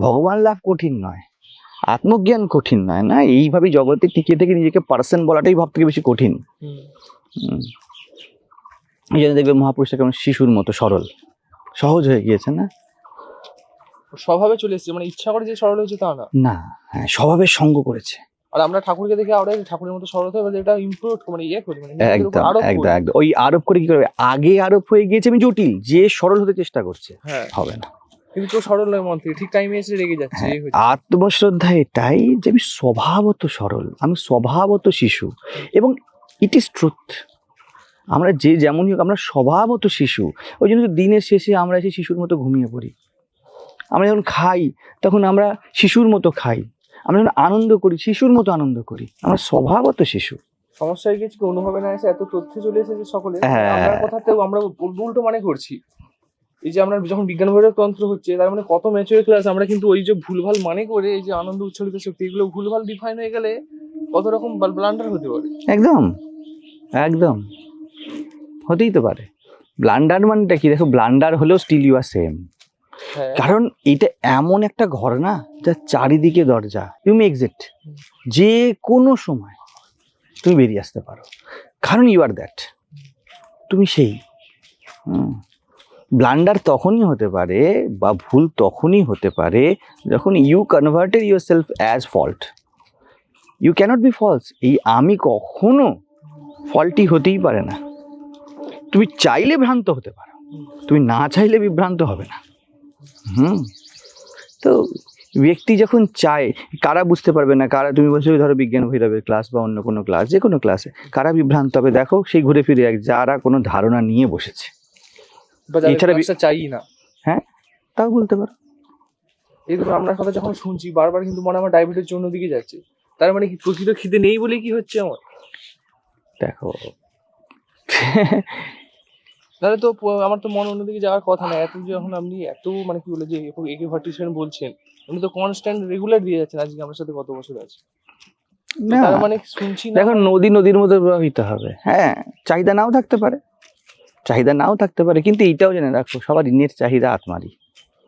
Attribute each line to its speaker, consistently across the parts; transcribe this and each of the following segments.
Speaker 1: ভগবান লাভ কঠিন নয় আত্মজ্ঞান কঠিন নয় না? এইভাবে জগতে টিকে থেকে নিজেকে পার্সন বলাটাই ভাব থেকে বেশি কঠিন। এই জন্য দেখবে মহাপুরুষটা কেমন শিশুর মতো সরল। সহজ হয়ে গিয়েছে না?
Speaker 2: স্বভাবে চলে এসেছে মানে ইচ্ছা করে যে সরল হয়েছে তা না।
Speaker 1: না হ্যাঁ স্বভাবের সঙ্গ করেছে।
Speaker 2: আর আমরা ঠাকুরকে দেখে আরও ঠাকুরের মতো সরল হয়ে এটা ইমপ্রুভ মানে ইয়ে করি মানে
Speaker 1: একদম
Speaker 2: আরোপ
Speaker 1: একদম একদম। ওই আরোপ করে কি করবে? আগে আরোপ হয়ে গিয়েছে আমি জটিল যে সরল হতে চেষ্টা করছে
Speaker 2: হ্যাঁ।
Speaker 1: হবে না।
Speaker 2: কিন্তু কেউ সরল নয় মন থেকে ঠিক টাইমে এসে রেগে যাচ্ছে
Speaker 1: হ্যাঁ, আত্মশ্রদ্ধা এটাই যে আমি স্বভাবত সরল আমি স্বভাবত শিশু এবং ইট ইজ ট্রুথ আমরা যে যেমনই হোক আমরা স্বভাবত শিশু ওই জন্য দিনের শেষে আমরা এসে শিশুর মতো ঘুমিয়ে পড়ি। আমরা যখন খাই তখন আমরা শিশুর মতো খাই। আমরা যখন আনন্দ করি শিশুর মতো আনন্দ করি। আমরা স্বভাবত শিশু।
Speaker 2: সমস্যা হয়ে গেছে কি অনুভবে না এসে এত তথ্য চলে এসেছে সকলে?
Speaker 1: হ্যাঁ।
Speaker 2: আমরা কথাতেও আমরা উল্টো মানে করছি। এই যে আমরা যখন বিজ্ঞান বৈরক তন্ত্র হচ্ছে তার মানে কত ম্যাচুয়ার ক্লাস আমরা কিন্তু ওই যে ভুলভাল মানে করে এই যে আনন্দ উচ্ছলিত শক্তি এগুলো ভুলভাল ডিফাইন হয়ে গেলে কত রকম ব্লান্ডার হতে পারে।
Speaker 1: একদম একদম। হতেই তো পারে। ব্লান্ডার মানেটা কি? দেখো ব্লান্ডার হলেও স্টিল ইউ আর সেম কারণ এটা এমন একটা ঘর না যা চারিদিকে দরজা। ইউ মে এক্সিট যে কোনো সময় তুমি বেরিয়ে আসতে পারো। কারণ ইউ আর দ্যাট তুমি সেই। ব্লান্ডার তখনই হতে পারে বা ভুল তখনই হতে পারে যখন you converted yourself as fault you cannot be false এই আমি কখনো ফল্টি হতেই পারে না। তুমি চাইলে ভ্রান্ত হতে পারো, তুমি না চাইলে বিভ্রান্ত হবে না। হুম। তো ব্যক্তি যখন চায়, কারা বুঝতে পারবে না, কারা তুমি বলছো, ধরো বিজ্ঞান ভৈরবের ক্লাস বা অন্য কোনো ক্লাস যে কোনো ক্লাসে কারা বিভ্রান্ত হবে? দেখো সেই ঘুরে ফিরে এক, যারা কোনো ধারণা নিয়ে বসেছে।
Speaker 2: বা
Speaker 1: এছাড়া
Speaker 2: ক্লাসটা চাই না।
Speaker 1: তাও বলতে পারো।
Speaker 2: এই ধরো আপনার কথা যখন শুনছি বারবার কিন্তু মনে হয় আমার ডায়াবেটিস জন্য দিকে যাচ্ছে। তার মানে কি প্রকৃত খিদে নেই বলে কি হচ্ছে আমার?
Speaker 1: দেখো।
Speaker 2: তাহলে তো আমার তো মন অন্যদিকে যাওয়ার কথা না। এত যখন আপনি এত মানে কি বলে যে একে ভার্টিসেন বলছেন উনি তো কনস্ট্যান্ট রেগুলার দিয়ে যাচ্ছেন। আজকে আমার সাথে কত বছর আছে? তার মানে শুনছি
Speaker 1: দেখো নদী নদীর মধ্যে প্রবাহিত হবে। হ্যাঁ চাহিদা নাও থাকতে পারে। চাহিদা নাও থাকতে পারে কিন্তু এইটাও জেনে রাখো সবার ঋণের চাহিদা আত্মারই।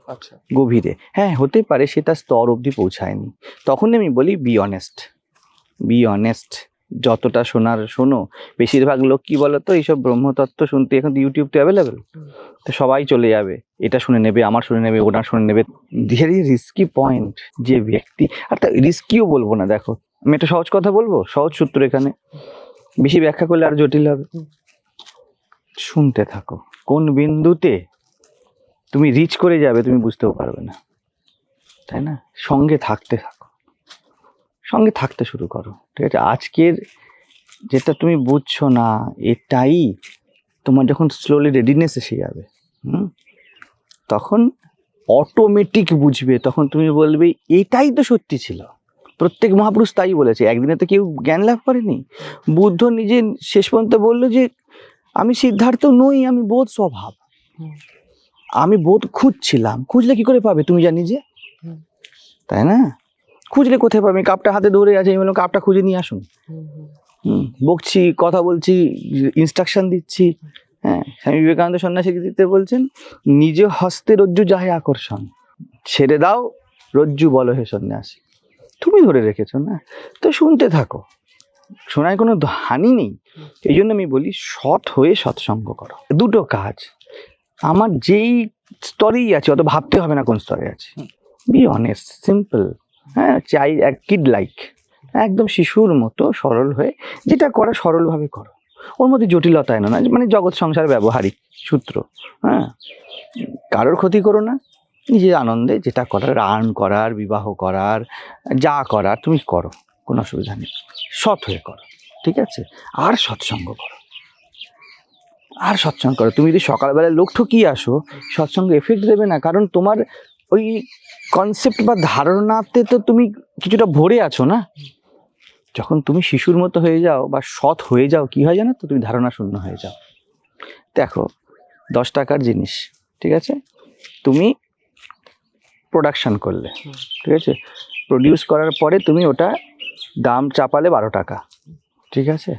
Speaker 2: আচ্ছা।
Speaker 1: গভীরে। হ্যাঁ হতে পারে সে তার স্তর অবধি পৌঁছায়নি। তখনই আমি বলি বি অনেস্ট বি অনেস্ট যতটা শোনার শোনো। বেশিরভাগ লোক কি বলতো এইসব ব্রহ্মতত্ত্ব শুনতে এখন ইউটিউব তো অ্যাভেলেবেল তো সবাই চলে যাবে। এটা শুনে নেবে আমার শুনে নেবে ওটা শুনে নেবে। ভেরি রিস্কি পয়েন্ট যে ব্যক্তি আর তা রিস্কিও বলব না দেখো। আমি একটা সহজ কথা বলব? সহজ সূত্র এখানে। বেশি ব্যাখ্যা করলে আর জটিল হবে। শুনতে থাকো। কোন বিন্দুতে তুমি রিচ করে যাবে তুমি বুঝতেও পারবে না। তাই না? সঙ্গে থাকতে থাকো। সঙ্গে থাকতে শুরু করো। ঠিক আছে? আজকের যেটা তুমি বুঝছ না, এটাই তোমার যখন স্লোলি রেডিনেস এসে যাবে, হুম? তখন অটোমেটিক বুঝবে। তখন তুমি বলবে, এটাই তো সত্যি ছিল। প্রত্যেক মহাপুরুষ তাই বলেছে। একদিনে তো কেউ জ্ঞান লাভ করেনি। বুদ্ধ নিজে শেষ পর্যন্ত বলল যে আমি সিদ্ধার্থ নই আমি বোধ স্বভাব। আমি বোধ খুঁজছিলাম। খুঁজলে কি করে পাবে তুমি জানি যে। তাই না? খুঁজলে কোথায় পাবে? কাপটা হাতে ধরে আছে আমি বললাম কাপটা খুঁজে নিয়ে আসুন। বকছি কথা বলছি ইনস্ট্রাকশন দিচ্ছি। হ্যাঁ স্বামী বিবেকানন্দ সন্ন্যাসী দিতে বলছেন নিজ হস্তে রজ্জু যাহে আকর্ষণ ছেড়ে দাও রজ্জু বলো হে সন্ন্যাসী। তুমি ধরে রেখেছো না? তো শুনতে থাকো। শোনায় কোনো হানি নেই। এই জন্য আমি বলি সৎ হয়ে সৎসঙ্গ করো। দুটো কাজ। আমার যেই স্তরেই আছে অত ভাবতে হবে না কোন স্তরে আছে। বি অনেস্ট সিম্পল হ্যাঁ চাই এক কিড লাইক একদম শিশুর মতো সরল হয়ে যেটা করে সরলভাবে করো। ওর মধ্যে জটিলতা এনো না মানে জগৎ সংসার ব্যবহারিক সূত্র। হ্যাঁ কারোর ক্ষতি করো না। নিজের আনন্দে যেটা করার রান করার বিবাহ করার যা করার তুমি করো। কোনো অসুবিধা নেই। সৎ হয়ে করো, ঠিক আছে? আর সৎসঙ্গ করো। আর সৎসঙ্গ করো। তুমি যদি সকালবেলায় লোক ঠকিয়ে আসো, সৎসঙ্গ এফেক্ট দেবে না। কারণ তোমার ওই কনসেপ্ট বা ধারণাতে তো তুমি কিছুটা ভরে আছো না? যখন তুমি শিশুর মতো হয়ে যাও বা সৎ হয়ে যাও, কি হয় জানো তো? তুমি ধারণা শূন্য হয়ে যাও। দেখো, দশ টাকার জিনিস, ঠিক আছে? তুমি প্রোডাকশন করলে, ঠিক আছে? প্রডিউস করার পরে তুমি ওটা দাম চাপালে বারো টাকা। ঠিক আছে।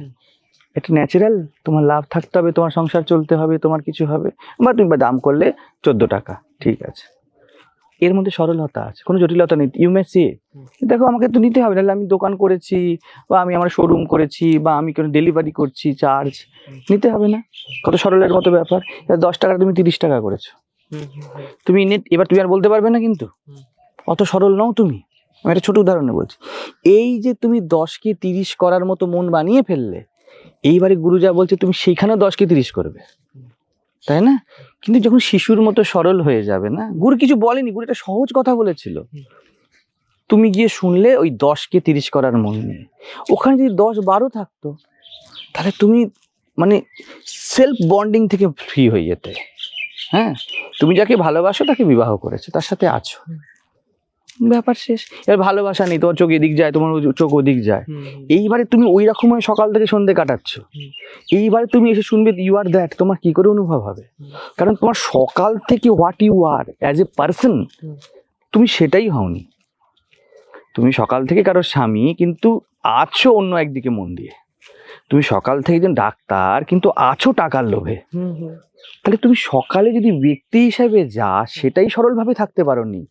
Speaker 1: এটা ন্যাচারাল তোমার লাভ থাকতে হবে তোমার সংসার চলতে হবে তোমার কিছু হবে বা তুমি বা দাম করলে চোদ্দ টাকা ঠিক আছে? এর মধ্যে সরলতা আছে কোনো জটিলতা নেই ইউ মে সি দেখো আমাকে তো নিতে হবে নাহলে আমি দোকান করেছি বা আমি আমার শোরুম করেছি বা আমি কোনো ডেলিভারি করছি চার্জ নিতে হবে না। কত সরলের মতো ব্যাপার। এবার দশ টাকা তুমি তিরিশ টাকা করেছ। তুমি নেট এবার তুমি আর বলতে পারবে না কিন্তু। অত সরল নও তুমি। আমি একটা ছোট উদাহরণে বলছি। এই যে তুমি দশকে তিরিশ করার মতো মন বানিয়ে ফেললে, এইবারে গুরু যা বলছে তুমি সেইখানেও দশকে তিরিশ করবে। তাই না? কিন্তু যখন শিশুর মতো সরল হয়ে যাবে না, গুরু কিছু বলেনি, গুরু একটা সহজ কথা বলেছিল। তুমি গিয়ে শুনলে ওই দশকে তিরিশ করার মন নিয়ে। ওখানে যদি দশ বারো থাকতো, তাহলে তুমি মানে সেলফ বন্ডিং থেকে ফ্রি হয়ে যেতে। হ্যাঁ? তুমি যাকে ভালোবাসো তাকে বিবাহ করেছ, তার সাথে আছো। ব্যাপার শেষ। এবার ভালোবাসা নেই তোমার চোখ এদিক যায় তোমার চোখ ওদিক যায়। এইবারে তুমি ওই রকম সকাল থেকে সন্ধে কাটাচ্ছ। এইবারে তুমি এসে শুনবে ইউ আর দ্যাট তোমার কি করে অনুভব হবে? কারণ তোমার সকাল থেকে what you are as a person তুমি সেটাই হওনি। তুমি সকাল থেকে কারও স্বামী কিন্তু আছো অন্য একদিকে মন দিয়ে। তুমি সকাল থেকে একজন ডাক্তার কিন্তু আছো টাকার লোভে। তাহলে তুমি সকালে যদি ব্যক্তি হিসাবে যা সেটাই সরলভাবে থাকতে পারোনি।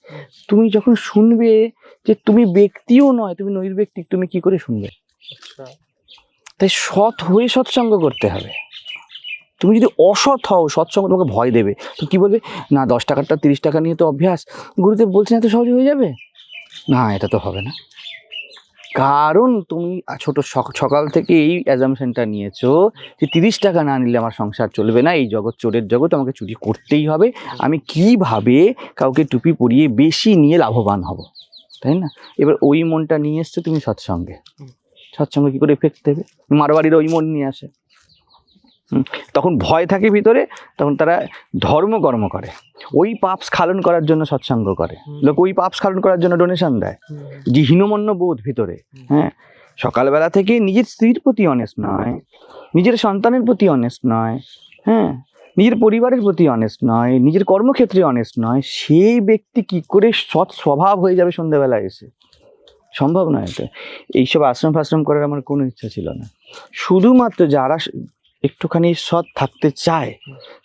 Speaker 1: তুমি যখন শুনবে যে তুমি ব্যক্তিও নয় তুমি নৈর্ব্যক্তিক তুমি কি করে শুনবে?
Speaker 2: আচ্ছা।
Speaker 1: তাই সৎ হয়ে সৎসঙ্গ করতে হবে। তুমি যদি অসৎ হও সৎসঙ্গ তোমাকে ভয় দেবে। তো কি বলবে? না দশ টাকারটা তিরিশ টাকা নিয়ে তো অভ্যাস। গুরুদেব বলছেন এত সহজে হয়ে যাবে? না এটা তো হবে না। কারণ তুমি ছোট সক- সকাল থেকে এই অ্যাজামশনটা নিয়েছো যে তিরিশ টাকা না নিলে আমার সংসার চলবে না এই জগৎ চোরের জগৎ আমাকে চুরি করতেই হবে। আমি কীভাবে কাউকে টুপি পরিয়ে বেশি নিয়ে লাভবান হব? তাই না? এবার ওই মনটা নিয়ে এসছো তুমি সৎসঙ্গে। সৎসঙ্গে কী করে এফেক্ট দেবে? মারোয়ারিরা ওই মন নিয়ে আসে। হুম, তখন ভয় থাকে ভিতরে তখন তারা ধর্মকর্ম করে। ওই পাপ স্খালন করার জন্য সৎসঙ্গ করে। লোক ওই পাপ স্খালন করার জন্য ডোনেশন দেয়। যে হীনমন্য বোধ ভিতরে হ্যাঁ? সকালবেলা থেকে নিজের স্ত্রীর প্রতি অনেস্ট নয় নিজের সন্তানের প্রতি অনেস্ট নয় হ্যাঁ? নিজের পরিবারের প্রতি অনেস্ট নয় নিজের কর্মক্ষেত্রে অনেস্ট নয় সেই ব্যক্তি কি করে সৎ স্বভাব হয়ে যাবে সন্ধ্যাবেলা এসে? সম্ভব নয় এটা। এইসব আশ্রম ফাশ্রম করার আমার কোনো ইচ্ছা ছিল না। শুধুমাত্র যারা একটুখানি সৎ থাকতে চায়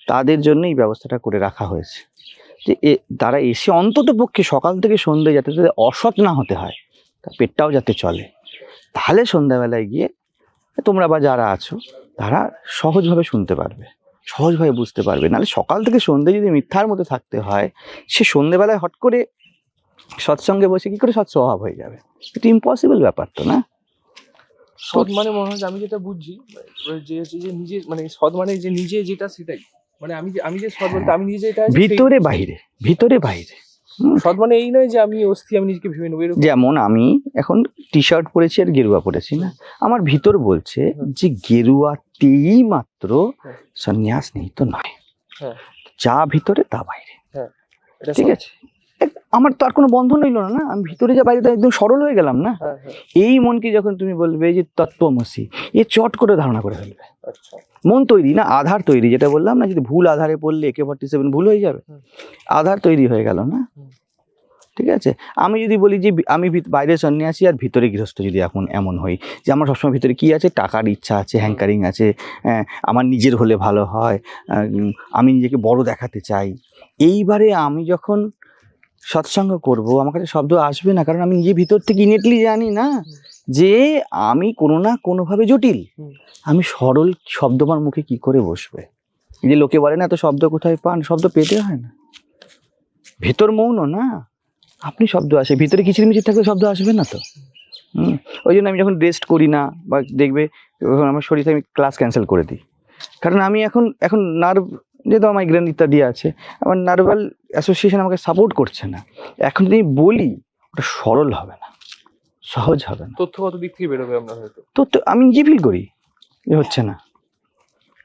Speaker 1: তাদের জন্য এই ব্যবস্থাটা করে রাখা হয়েছে। যে তারা এসে অন্তত পক্ষে সকাল থেকে সন্ধ্যে যাতে তাদের অসৎ না হতে হয়, তার পেটটাও যাতে চলে। তাহলে সন্ধ্যাবেলায় গিয়ে তোমরা বা যারা আছো, তারা সহজভাবে শুনতে পারবে, সহজভাবে বুঝতে পারবে। নাহলে সকাল থেকে সন্ধ্যে যদি মিথ্যার মতো থাকতে হয়, সে সন্ধ্যেবেলায় হট করে সৎসঙ্গে বসে কি করে সৎস্বভাব হয়ে যাবে? এটা ইম্পসিবল ব্যাপার তো, না?
Speaker 2: সৎ মানে মনে হয় আমি যেটা বুঝছি মানে যে নিজে মানে সৎ মানে যে নিজে যেটা সেটাই। মানে আমি যে আমি যে সৎ বলতে আমি নিজে যেটা
Speaker 1: ভিতরে বাইরে ভিতরে বাইরে
Speaker 2: সৎ মানে এই নয় যে আমি অস্থি আমি নিজেকে ভেবে নেব
Speaker 1: যেমন আমি এখন টি শার্ট পরেছি আর গেরুয়া পরেছি না? আমার ভিতর বলছে যে গেরুয়াতেই মাত্র সন্ন্যাস নিহিত তো নয়।
Speaker 2: হ্যাঁ।
Speaker 1: যা ভিতরে তা বাইরে। ঠিক আছে? আমার তো আর কোনো বন্ধন রইল না না? আমি ভিতরে যা বাইরে তা একদম সরল হয়ে গেলাম না?
Speaker 2: হ্যাঁ হ্যাঁ।
Speaker 1: এই মনকে যখন তুমি বলবে যে তত্ত্বমসি এ চট করে ধারণা করে ফেলবে।
Speaker 2: আচ্ছা।
Speaker 1: মন তৈরি না? আধার তৈরি যেটা বললাম না? যদি ভুল আধারে পড়লে একে ফর্টি সেভেন ভুল হয়ে যাবে। আধার তৈরি হয়ে গেল না? ঠিক আছে? আমি যদি বলি যে আমি ভিত- বাইরে সন্ন্যাসী আর ভিতরে গৃহস্থ যদি এখন এমন হই যে আমার সবসময় ভিতরে কি আছে? টাকার ইচ্ছা আছে হ্যাঙ্কারিং আছে আহ, আমার নিজের হলে ভালো হয় আমি নিজেকে বড় দেখাতে চাই। এইবারে আমি যখন সৎসঙ্গ করব আমার কাছে শব্দ আসবে না কারণ আমি নিজে ভিতর থেকে ইনেটলি জানি না যে আমি কোনো না কোনোভাবে জটিল। আমি সরল শব্দ আমার মুখে কি করে বসবে? যে লোকে বলে না এত শব্দ কোথায় পান? শব্দ পেতে হয় না। ভেতর মৌন না। আপনি শব্দ আসে ভিতরে কিচিরমিচির থাকলে শব্দ আসবে না তো। হুম। ওই জন্য আমি যখন রেস্ট করি না বা দেখবে আমার শরীরে আমি ক্লাস ক্যান্সেল করে দিই। কারণ আমি এখন এখন নার্ভ যেহেতু আমার মাইগ্রেন ইত্যাদি আছে আমার নার্ভাল অ্যাসোসিয়েশন আমাকে সাপোর্ট করছে না। এখন যদি বলি ওটা সরল হবে না সহজ হবে না।
Speaker 2: তথ্যগত দিক থেকে বেরোবে আপনার হয়তো?
Speaker 1: তো তো আমি নিজে ফিল করি যে হচ্ছে না।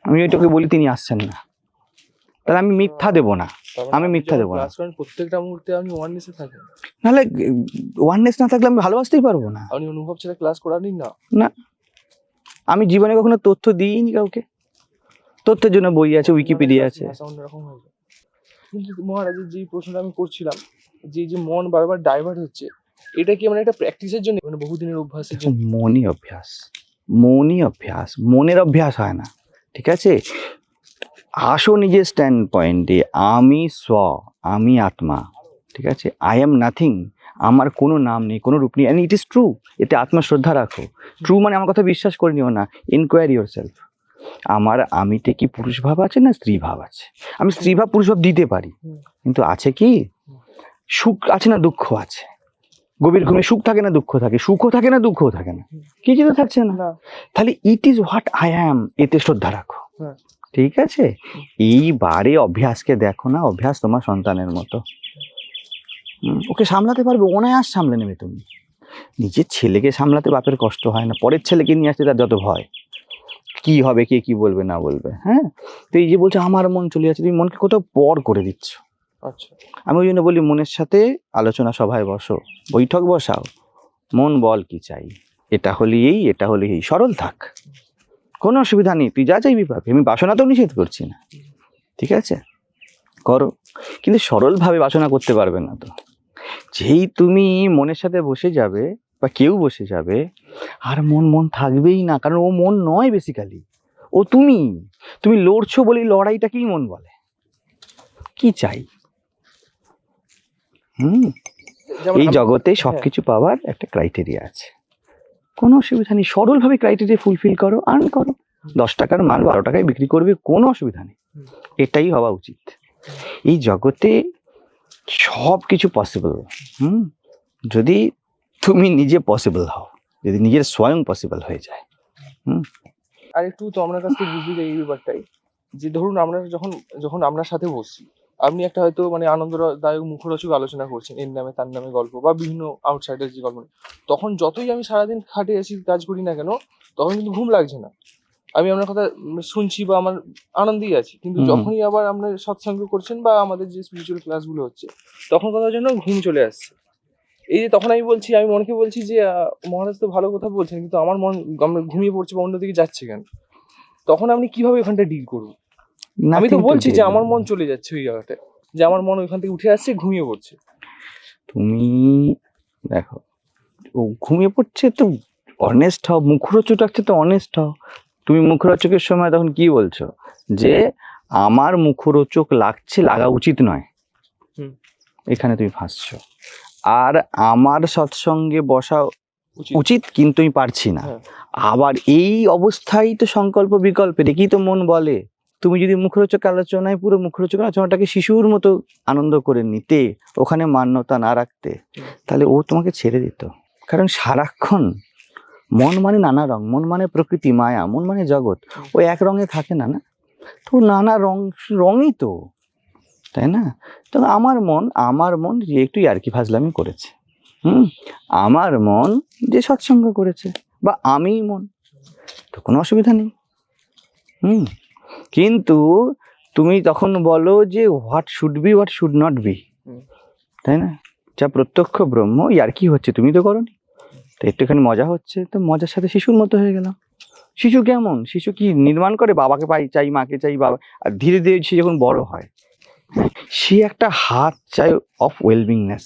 Speaker 1: আমি ওইটাকে বলি তিনি আসছেন না। তাহলে আমি মিথ্যা দেবো না। আমি মিথ্যা দেবো না।
Speaker 2: প্রত্যেকটা মুহূর্তে আমি ওয়াননেসে থাকেন।
Speaker 1: নাহলে ওয়াননেস না থাকলে আমি ভালোবাসতেই পারব না।
Speaker 2: আপনি অনুভব ছাড়া ক্লাস করারই না।
Speaker 1: আমি জীবনে কখনো তথ্য দিইনি কাউকে। তথ্যের জন্য বই আছে উইকিপিডিয়া আছে।
Speaker 2: কিন্তু মহারাজের যে প্রশ্নটা আমি করছিলাম যে যে মন বারবার ডাইভার্ট হচ্ছে এটা কি মানে একটা প্র্যাকটিসের জন্য? মানে বহুদিনের অভ্যাসের জন্য?
Speaker 1: মনই অভ্যাস মনই অভ্যাস মনের অভ্যাস হয় না ঠিক আছে? আসো নিজের স্ট্যান্ড পয়েন্টে আমি স্ব আমি আত্মা ঠিক আছে? আই এম নাথিং আমার কোনো নাম নেই কোনো রূপ নেই অ্যান্ড ইট ইজ ট্রু এতে আত্মা শ্রদ্ধা রাখো। ট্রু মানে আমার কথা বিশ্বাস করে নিও না ইনকোয়ারি ইউর সেলফ আমার আমিতে কি পুরুষ ভাব আছে না স্ত্রী ভাব আছে? আমি স্ত্রী ভাব পুরুষ ভাব দিতে পারি। কিন্তু আছে কি? সুখ আছে না দুঃখ আছে? গভীর ঘুমে সুখ থাকে না দুঃখ থাকে? সুখও থাকে না দুঃখও থাকে না? কিছু তো থাকছে না?
Speaker 2: না।
Speaker 1: তাহলে it is what I am এতে শ্রদ্ধা রাখো।
Speaker 2: হ্যাঁ।
Speaker 1: ঠিক আছে? এইবারে অভ্যাসকে দেখো না অভ্যাস তোমার সন্তানের মতো। ওকে সামলাতে পারবে অনায়াস সামলে নেবে তুমি। নিজের ছেলেকে সামলাতে বাপের কষ্ট হয় না পরের ছেলেকে নিয়ে আসতে তার যত ভয়। কি হবে কে কি বলবে না বলবে হ্যাঁ? তো এই যে বলছে আমার মন চলে যাচ্ছে তুমি মনকে কোথাও পর করে দিচ্ছ।
Speaker 2: আচ্ছা।
Speaker 1: আমি ওই জন্য বলি মনের সাথে আলোচনা সভায় বসো বৈঠক বসাও মন বল কি চাই? এটা হলে এই এটা হলে এই সরল থাক। কোনো অসুবিধা নেই তুই যা চাইবি পাবি। আমি বাসনা তো নিষেধ করছি না ঠিক আছে? করো। কিন্তু সরলভাবে বাসনা করতে পারবে না তো। যেই তুমি মনের সাথে বসে যাবে বা কেউ বসে যাবে আর মন মন থাকবেই না কারণ ও মন নয় বেসিক্যালি ও তুমি তুমি লড়ছো বলে লড়াইটাকেই মন বলে। কি চাই? হুম? এই জগতে
Speaker 2: সব
Speaker 1: কিছু পাওয়ার একটা ক্রাইটেরিয়া আছে। কোনো অসুবিধা নেই সরলভাবে ক্রাইটেরিয়া ফুলফিল করো আর্ন করো। দশ টাকার মাল বারো টাকায় বিক্রি করবে কোনো অসুবিধা নেই। এটাই হওয়া উচিত। এই জগতে সব কিছু পসিবল হুম? যদি তুমি নিজে পসিবল হও যদি নিজের স্বয়ং পসিবল হয়ে যায়।
Speaker 2: আর একটু তো আপনার কাছ থেকে বুঝতে চাই এই ব্যাপারটাই যে ধরুন আমরা যখন যখন আপনার সাথে বসছি আপনি একটা হয়তো মানে আনন্দদায়ক মুখরোচক আলোচনা করছেন এর নামে তার নামে গল্প বা বিভিন্ন আউটসাইডার যে গল্প তখন যতই আমি সারাদিন খাটে আসি কাজ করি না কেন তখন কিন্তু ঘুম লাগছে না। আমি আপনার কথা শুনছি বা আমার আনন্দেই আছি কিন্তু যখনই আবার আপনার সৎসঙ্গ করছেন বা আমাদের যে স্পিরিচুয়াল ক্লাসগুলো হচ্ছে তখন কথা যেন ঘুম চলে আসছে। এই যে তখন আমি বলছি আমি মনকে বলছি যে মহারাজ তো ভালো কথা বলছেন কিন্তু আমার মন ঘুমিয়ে পড়ছে বা অন্যদিকে যাচ্ছে কেন? তখন আপনি কীভাবে ওখানটা ডিল করব? আমি তো বলছি যে আমার মন চলে যাচ্ছে ওই জায়গাটায় যে আমার মন ওইখান থেকে উঠে আসছে ঘুমিয়ে পড়ছে।
Speaker 1: তুমি দেখো ও ঘুমিয়ে পড়ছে তো অনেস্ট হও মুখরোচক রাখছে তো অনেস্ট হও। তুমি মুখরোচকের সময় তখন কি বলছো? যে আমার মুখরোচক লাগছে লাগা উচিত নয়। এখানে তুমি ফাঁসছো। আর আমার সৎসঙ্গে বসা
Speaker 2: উচিত।
Speaker 1: কিন্তু আমি পারছি না।
Speaker 2: হ্যাঁ।
Speaker 1: আবার এই অবস্থায় তো সংকল্প বিকল্প কি তো মন বলে। তুমি যদি মুখরোচক আলোচনায় পুরো মুখরোচক আলোচনাটাকে শিশুর মতো আনন্দ করে নিতে ওখানে মান্যতা না রাখতে তাহলে ও তোমাকে ছেড়ে দিত। কারণ সারাক্ষণ মন মানে নানা রং মন মানে প্রকৃতি মায়া মন মানে জগৎ। ও এক রঙে থাকে না না? তো নানা রং রঙই তো। তাই না? তো আমার মন আমার মন যে একটু ইয়ার্কি ফাজলামি করেছে। হুম? আমার মন যে সৎসঙ্গ করেছে বা আমিই মন তো কোনো অসুবিধা নেই। হুম? কিন্তু তুমি তখন বলো যে what should be what should not be. তাই না? যা প্রত্যক্ষ ব্রহ্ম ইয়ার কি হচ্ছে তুমি তো করনি। তো একটুখানি মজা হচ্ছে তো মজার সাথে শিশুর মতো হয়ে গেলাম। শিশু কেমন? শিশু কি নির্মাণ করে? বাবাকে পাই চাই মাকে চাই বাবা। আর ধীরে ধীরে সে যখন বড় হয় সে একটা হাত চায় অফ ওয়েলবিংনেস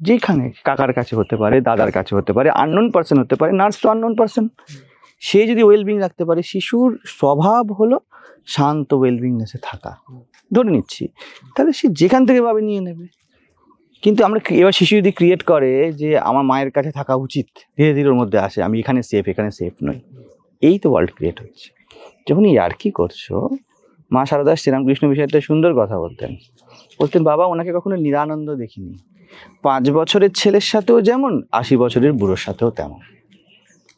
Speaker 1: যেখানে কাকার কাছে হতে পারে, দাদার কাছে হতে পারে আননোন পার্সন হতে পারে নার্স তো আননোন পার্সন সে যদি ওয়েলবিং রাখতে পারে, শিশুর স্বভাব হলো শান্ত ওয়েলবিংনেসে থাকা। ধরে নিচ্ছি। তাহলে সে যেখান থেকে ভাবে নিয়ে নেবে। কিন্তু আমরা এবার শিশু যদি ক্রিয়েট করে যে আমার মায়ের কাছে থাকা উচিত, ধীরে ধীরে ওর মধ্যে আসে, আমি এখানে সেফ এখানে সেফ নই। এই তো ওয়ার্ল্ড ক্রিয়েট হচ্ছে। যখন ইয়ার কি করছ মা সারদা শ্রীরামকৃষ্ণ বিষয়ে একটা সুন্দর কথা বলতেন। বলতেন, বাবা, ওনাকে কখনো নিরানন্দ দেখিনি। পাঁচ বছরের ছেলের সাথেও যেমন, আশি বছরের বুড়োর সাথেও তেমন।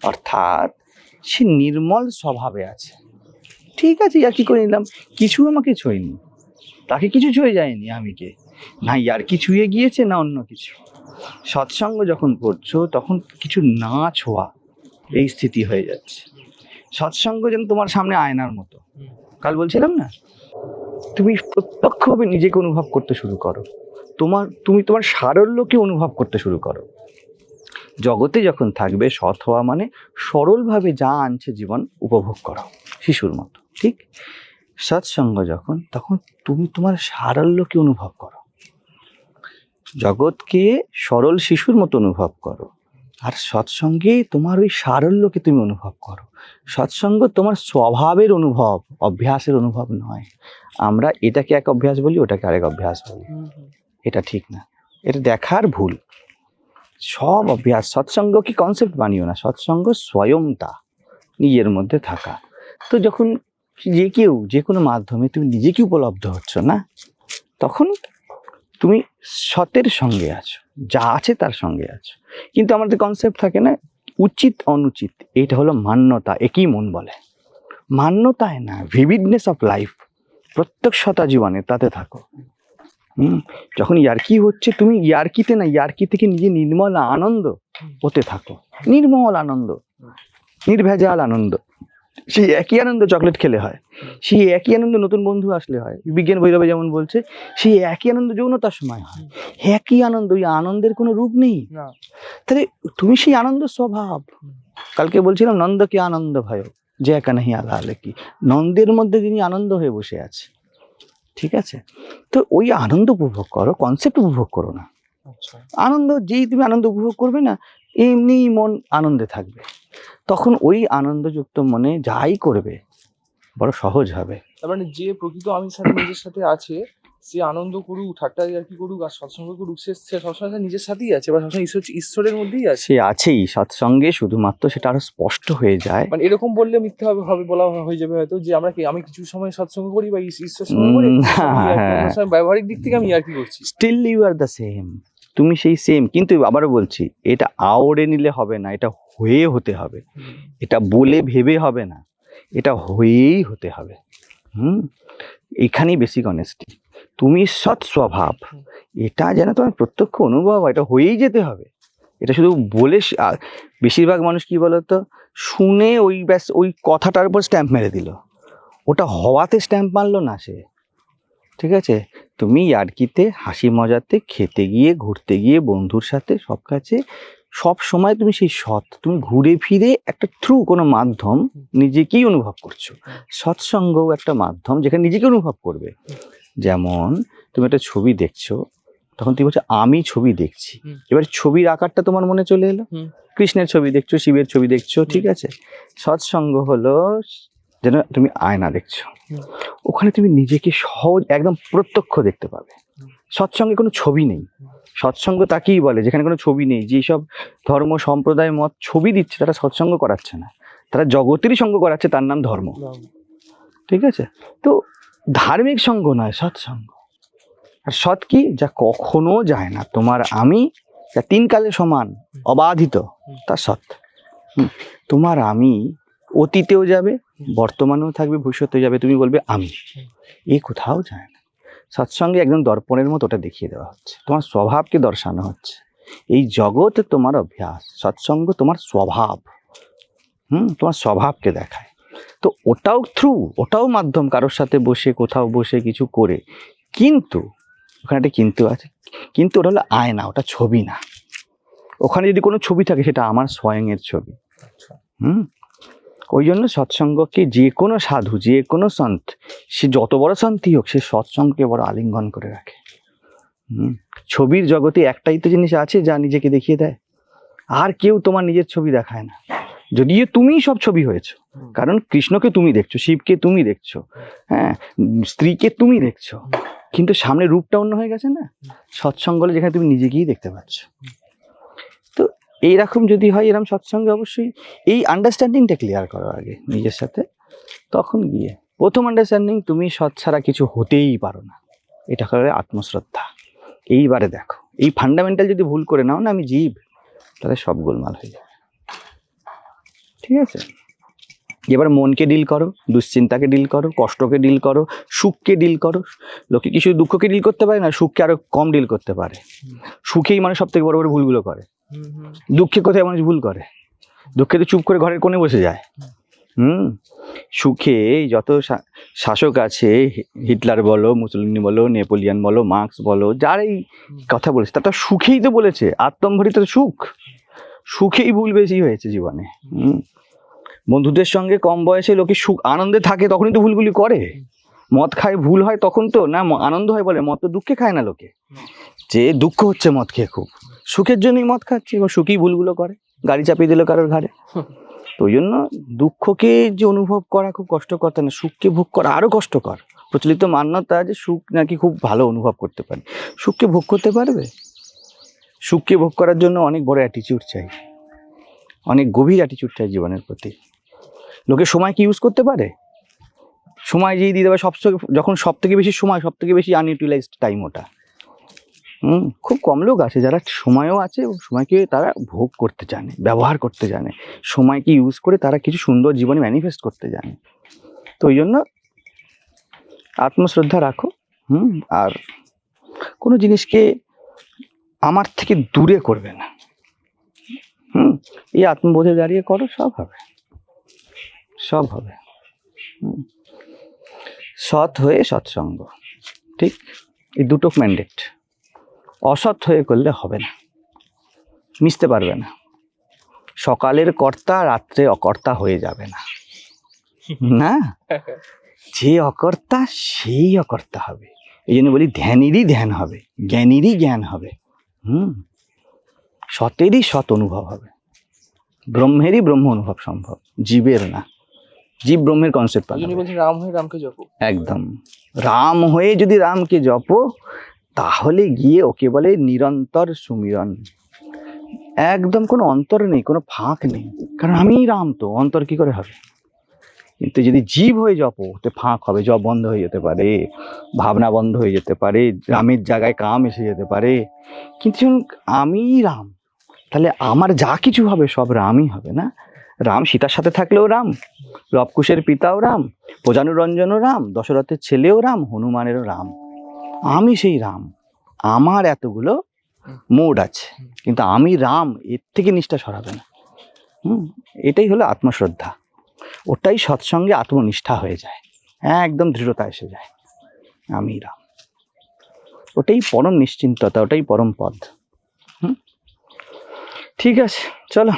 Speaker 1: অর্থাৎ সে নির্মল স্বভাবে আছে। ঠিক আছে ইয়ার কি করে নিলাম? কিছু আমাকে ছুঁয়নি। তাকে কিছু ছুঁয়ে যায়নি আমিকে। না ইয়ার কি ছুঁয়ে গিয়েছে না অন্য কিছু। সৎসঙ্গ যখন করছ, তখন কিছু না ছোঁয়া, এই স্থিতি হয়ে যাচ্ছে। সৎসঙ্গ যেন তোমার সামনে আয়নার মতো। কাল বলছিলাম না? তুমি প্রত্যক্ষভাবে নিজেকে অনুভব করতে শুরু করো। তোমার, তুমি তোমার সারল্যকে অনুভব করতে শুরু করো। জগতে যখন থাকবে সৎ হওয়া মানে সরলভাবে যা আনছে জীবন উপভোগ করো, শিশুর মতো, ঠিক? সৎসঙ্গ যখন, তখন তুমি তোমার সারল্যকে অনুভব করো। জগৎকে সরল শিশুর মতো অনুভব করো। আর সৎসঙ্গে তোমার ওই সারল্যকে তুমি অনুভব করো। সৎসঙ্গ তোমার স্বভাবের অনুভব অভ্যাসের অনুভব নয়। আমরা এটাকে এক অভ্যাস বলি ওটাকে আরেক অভ্যাস বলি। এটা ঠিক না। এটা দেখার ভুল। সব অভ্যাস সৎসঙ্গ কি কনসেপ্ট বানিও না। সৎসঙ্গ স্বয়ংতা নিজের মধ্যে থাকা। তো যখন যে কেউ যে কোনো মাধ্যমে তুমি নিজেকে উপলব্ধ হচ্ছ না তখন তুমি সতের সঙ্গে আছো। যা আছে তার সঙ্গে আছে। কিন্তু আমাদের কনসেপ্ট থাকে না উচিত অনুচিত এটা হলো মান্যতা একই মন বলে। মান্যতায় না ভিভিডনেস অফ লাইফ প্রত্যক্ষতা জীবনে তাতে থাকো। হুম যখন ইয়ার্কি হচ্ছে তুমি ইয়ার্কিতে না ইয়ার্কি থেকে নিজে নির্মল আনন্দ হতে থাকো। নির্মল আনন্দ নির্ভেজাল আনন্দ। সেই একই আনন্দ চকলেট খেলে হয়। সেই একই আনন্দ নতুন বন্ধু আসলে হয়। বিজ্ঞান ভৈরবে যেমন বলছে সেই একই আনন্দ যৌনতার সময় হয়। একই আনন্দ ওই আনন্দের কোনো রূপ নেই। তাহলে তুমি সেই আনন্দ স্বভাব। কালকে বলছিলাম নন্দকে আনন্দ ভয় যে কানাহি আলা আলে কি? নন্দের মধ্যে যিনি আনন্দ হয়ে বসে আছে ঠিক আছে? তো ওই আনন্দ উপভোগ করো কনসেপ্ট উপভোগ করো না।
Speaker 2: আচ্ছা।
Speaker 1: আনন্দ যেই তুমি আনন্দ উপভোগ করবে না এমনিই মন আনন্দে থাকবে। তখন ওই আনন্দযুক্ত মনে যাই করবে বড় সহজ হবে।
Speaker 2: তার মানে যে প্রকৃত আমি সাথে নিজের সাথে আছে সে আনন্দ করুক ঠাট্টা আর কি করুক আর সৎসঙ্গ করুক সে সবসময় নিজের সাথেই আছে বা সবসময় ঈশ্বর ঈশ্বরের মধ্যেই আছে।
Speaker 1: সে আছেই সৎসঙ্গে শুধুমাত্র সেটা আরও স্পষ্ট হয়ে যায়।
Speaker 2: মানে এরকম বললে মিথ্যা হবে হবে বলা হয়ে যাবে হয়তো যে আমরা কি আমি কিছু সময় সৎসঙ্গ করি বা ঈশ্বর
Speaker 1: হ্যাঁ।
Speaker 2: অন্য ব্যবহারিক দিক থেকে আমি আর কি করছি?
Speaker 1: Still you are the same তুমি সেই সেম কিন্তু আবারও বলছি এটা আওড়ে নিলে হবে না এটা হয়ে হতে হবে। এটা বলে ভেবে হবে না এটা হয়েই হতে হবে। হুম? এখানেই বেসিক অনেস্টি তুমি সৎ স্বভাব এটা যেন তোমার প্রত্যক্ষ অনুভব হয়, এটা হয়েই যেতে হবে। এটা শুধু বলে বেশিরভাগ মানুষ কি বলতো? শুনে ওই ব্যাস ওই কথাটার উপর স্ট্যাম্প মেরে দিল। ওটা হওয়াতে স্ট্যাম্প মারলো না সে। ঠিক আছে? তুমি ইয়ার্কিতে হাসি মজাতে খেতে গিয়ে ঘুরতে গিয়ে বন্ধুর সাথে সব কাছে সব সময় তুমি সেই সৎ তুমি ঘুরে ফিরে একটা থ্রু কোনো মাধ্যম নিজেকেই অনুভব করছ। সৎসঙ্গও একটা মাধ্যম যেখানে নিজেকে অনুভব করবে। যেমন তুমি একটা ছবি দেখছ তখন তুমি বলছো আমি ছবি দেখছি। এবার ছবির আকারটা তোমার মনে চলে এলো। কৃষ্ণের ছবি দেখছ শিবের ছবি দেখছ ঠিক আছে? সৎসঙ্গ হলো যেন তুমি আয়না দেখছ। ওখানে তুমি নিজেকে সহজ একদম প্রত্যক্ষ দেখতে পাবে। সৎসঙ্গে কোনো ছবি নেই। সৎসঙ্গ তাকেই বলে, যেখানে কোনো ছবি নেই। যেসব ধর্ম, সম্প্রদায়, মত ছবি দিচ্ছে, তারা সৎসঙ্গ করাচ্ছে না। তারা জগতেরই সঙ্গ করাচ্ছে, তার নাম ধর্ম। ঠিক আছে? তো ধার্মিক সঙ্গ নয়, সৎসঙ্গ। আর সৎ কি? যা কখনো যায় না। তোমার আমি যা তিন কালে সমান, অবাধিত, তা সৎ। তোমার আমি অতীতেও যাবে বর্তমানেও থাকবে ভবিষ্যতে যাবে তুমি বলবে আমি। এ কোথাও যায় না। সৎসঙ্গে একদম দর্পণের মতো ওটা দেখিয়ে দেওয়া হচ্ছে। তোমার স্বভাবকে দর্শানো হচ্ছে। এই জগৎ তোমার অভ্যাস সৎসঙ্গ তোমার স্বভাব। হুম তোমার স্বভাবকে দেখায়। তো ওটাও থ্রু ওটাও মাধ্যম কারোর সাথে বসে কোথাও বসে কিছু করে। কিন্তু ওখানে একটা কিন্তু আছে। কিন্তু ওটা হলো আয়না ওটা ছবি না। ওখানে যদি কোনো ছবি থাকে সেটা আমার স্বয়ংয়ের ছবি।
Speaker 2: আচ্ছা।
Speaker 1: হুম? ওই জন্য সৎসঙ্গকে যে কোনো সাধু, যে কোনো সন্ত, সে যত বড় সন্তি হোক, সে সৎসঙ্গকে বড় আলিঙ্গন করে রাখে। ছবির জগতে একটাই তো জিনিস আছে যা নিজেকে দেখিয়ে দেয়। আর কেউ তোমার নিজের ছবি দেখায় না। যদিও তুমিই সব ছবি হয়েছো, কারণ কৃষ্ণকে তুমি দেখছ, শিবকে তুমি দেখছ হ্যাঁ স্ত্রীকে তুমি দেখছ, কিন্তু সামনে রূপটা অন্য হয়ে গেছে না? সৎসঙ্গলে যেখানে তুমি নিজেকেই দেখতে পাচ্ছ। তো এইরকম যদি হয় এরকম সৎসঙ্গে অবশ্যই এই আন্ডারস্ট্যান্ডিংটা ক্লিয়ার করো আগে নিজের সাথে। তখন গিয়ে প্রথম আন্ডারস্ট্যান্ডিং তুমি সৎ ছাড়া কিছু হতেই পারো না। এটা করে আত্মশ্রদ্ধা। এইবারে দেখো, এই ফান্ডামেন্টাল যদি ভুল করে নাও না, আমি জীব, তাহলে সব গোলমাল হয়ে যাবে। ঠিক আছে? এবার মনকে ডিল করো দুশ্চিন্তাকে ডিল করো কষ্টকে ডিল করো সুখকে ডিল করো। লোকে কিছু দুঃখকে ডিল করতে পারে না সুখকে আরও কম ডিল করতে পারে। সুখেই মানুষ সব থেকে বড় বড় ভুলগুলো করে। দুঃখে কোথায় মানুষ ভুল করে? দুঃখে তো চুপ করে ঘরের কোণে বসে যায়। হুম? সুখে যত শাসক আছে হিটলার বলো মুসলিনি বলো নেপোলিয়ান বলো মার্কস বলো যারাই কথা বলেছে তারা তো সুখেই তো বলেছে আত্মম্ভরিত সুখ। সুখেই ভুল বেশি হয়েছে জীবনে। হুম। বন্ধুদের সঙ্গে কম বয়সে লোকে সুখ আনন্দে থাকে তখনই তো ভুলগুলি করে। মদ খায় ভুল হয় তখন তো না আনন্দ হয় বলে মদ তো দুঃখে খায় না লোকে। যে দুঃখ হচ্ছে মদ খেয়ে খুব সুখের জন্যই মদ খাচ্ছে এবং সুখেই ভুলগুলো করে গাড়ি চাপিয়ে দিল কারোর ঘাড়ে। তো ওই জন্য দুঃখকে যে অনুভব করা খুব কষ্টকর তা না সুখকে ভোগ করা আরও কষ্টকর। প্রচলিত মান্যতা যে সুখ নাকি খুব ভালো অনুভব করতে পারে। সুখকে ভোগ করতে পারবে? সুখকে ভোগ করার জন্য অনেক বড় অ্যাটিটিউড চাই। অনেক গভীর অ্যাটিটিউড চাই জীবনের প্রতি। লোকে সময় কি ইউজ করতে পারে? সময় যেই দিয়ে দেবে, সব যখন সব থেকে বেশি সময়, সব থেকে বেশি আনইউটিলাইজড টাইম ওটা। হুম, খুব কম লোক আছে যারা সময়ও আছে সময়কে তারা ভোগ করতে জানে, ব্যবহার করতে জানে। সময়কে ইউজ করে তারা কিছু সুন্দর জীবনে ম্যানিফেস্ট করতে জানে। তো ওই জন্য আত্মশ্রদ্ধা রাখো, হুম, আর কোনো জিনিসকে আমার থেকে দূরে করবে না। হুম, এই আত্মবোধে দাঁড়িয়ে করো, সব হবে। সব হবে। সৎ হয়ে সৎসঙ্গ। ঠিক? এই দুটো ম্যান্ডেট অসৎ হয়ে করলে হবে না। মিশতে পারবে না। সকালের কর্তা রাত্রে অকর্তা হয়ে যাবে না। না? যে অকর্তা সেই অকর্তা হবে। এই জন্য বলি ধ্যানেরই ধ্যান হবে। জ্ঞানেরই জ্ঞান হবে। হুম? সতেরই সৎ অনুভব হবে। ব্রহ্মেরই ব্রহ্ম অনুভব সম্ভব। জীবের না। জীব ব্রহ্মের কনসেপ্ট
Speaker 2: বলছি রাম হয়ে রামকে জপো।
Speaker 1: একদম। রাম হয়ে যদি রামকে জপো তাহলে গিয়ে ওকে বলে নিরন্তর সুমিরন। একদম কোনো অন্তর নেই কোনো ফাঁক নেই। কারণ আমিই রাম তো অন্তর কি করে হবে? কিন্তু যদি জীব হয়ে জপো ওতে ফাঁক হবে জপ বন্ধ হয়ে যেতে পারে ভাবনা বন্ধ হয়ে যেতে পারে রামের জায়গায় কাম এসে যেতে পারে। কিন্তু আমিই রাম তাহলে আমার যা কিছু হবে সব রামই হবে না? রাম সীতার সাথে থাকলেও রাম লবকুশের পিতাও রাম, প্রজানুরঞ্জনও রাম, দশরথের ছেলেও রাম, হনুমানেরও রাম। আমি সেই রাম, আমার এতগুলো মোড আছে, কিন্তু আমি রাম, এর থেকে নিষ্ঠা সরাবে না। হুম, এটাই হলো আত্মশ্রদ্ধা। ওটাই সৎসঙ্গে আত্মনিষ্ঠা হয়ে যায় হ্যাঁ একদম দৃঢ়তা এসে যায়। আমি রাম। ওটাই পরম নিশ্চিন্ততা, ওটাই পরম পদ হুম, ঠিক আছে, চলো।